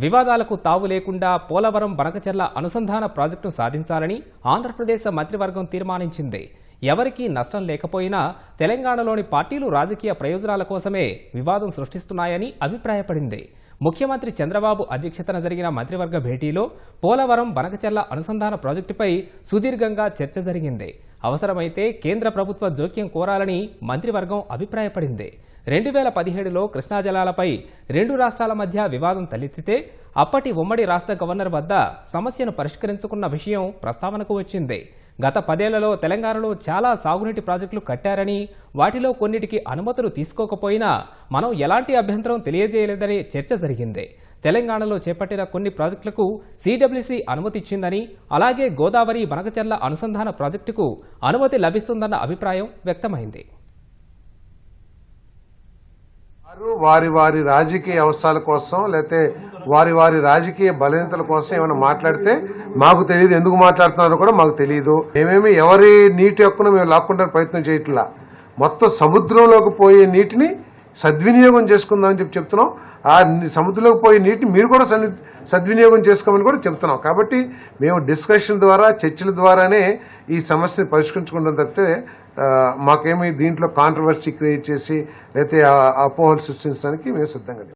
వివాదాలకు తావు లేకుండా పోలవరం బనకచెర్ల అనుసంధాన ప్రాజెక్టును సాధించాలని ఆంధ్రప్రదేశ్ మంత్రివర్గం తీర్మానించింది. ఎవరికీ నష్టం లేకపోయినా తెలంగాణలోని పార్టీలు రాజకీయ ప్రయోజనాల కోసమే వివాదం సృష్టిస్తున్నాయని అభిప్రాయపడింది. ముఖ్యమంత్రి చంద్రబాబు అధ్యక్షతన జరిగిన మంత్రివర్గ భేటీలో పోలవరం బనకచెర్ల అనుసంధాన ప్రాజెక్టుపై సుదీర్ఘంగా చర్చ జరిగింది. అవసరమైతే కేంద్ర ప్రభుత్వ జోక్యం కోరాలని మంత్రివర్గం అభిప్రాయపడింది. రెండు వేల పదిహేడులో కృష్ణా జలాలపై రెండు రాష్ట్రాల మధ్య వివాదం తలెత్తితే అప్పటి ఉమ్మడి రాష్ట్ర గవర్నర్ వద్ద సమస్యను పరిష్కరించుకున్న విషయం ప్రస్తావనకు వచ్చింది. గత పదేళ్ళలో తెలంగాణలో చాలా సాగునీటి ప్రాజెక్టులు కట్టారని వాటిలో కొన్నిటికి అనుమతులు తీసుకోకపోయినా మనం ఎలాంటి అభ్యంతరం తెలియజేయలేదనే చర్చ జరిగింది. తెలంగాణలో చేపట్టిన కొన్ని ప్రాజెక్టులకు సిడబ్ల్యూసీ అనుమతి ఇచ్చిందని అలాగే గోదావరి బనకచెర్ల అనుసంధాన ప్రాజెక్టుకు అనుమతి లభిస్తుందన్న అభిప్రాయం వ్యక్తమైంది. వారి వారి రాజకీయ అవసరాల కోసం లేకపోతే వారి వారి రాజకీయ బలహీనతల కోసం ఏమైనా మాట్లాడితే మాకు తెలియదు ఎందుకు మాట్లాడుతున్నారో కూడా మాకు తెలియదు మేమేమి ఎవరి నీటి హక్కును మేము లాక్కుంటే ప్రయత్నం చేయట్లా. మొత్తం సముద్రంలోకి పోయే నీటిని సద్వినియోగం చేసుకుందామని చెప్పి చెప్తున్నాం. ఆ సముద్రంలోకి పోయే నీటిని మీరు కూడా సన్ని- సద్వినియోగం చేసుకోమని కూడా చెప్తున్నాం. కాబట్టి మేము డిస్కషన్ ద్వారా చర్చల ద్వారానే ఈ సమస్యను పరిష్కరించుకుంటాం తప్పితే మాకేమి మాకేమీ దీంట్లో కాంట్రవర్సీ క్రియేట్ చేసి లేకపోతే అపోహలు సృష్టించడానికి మేము సిద్ధంగా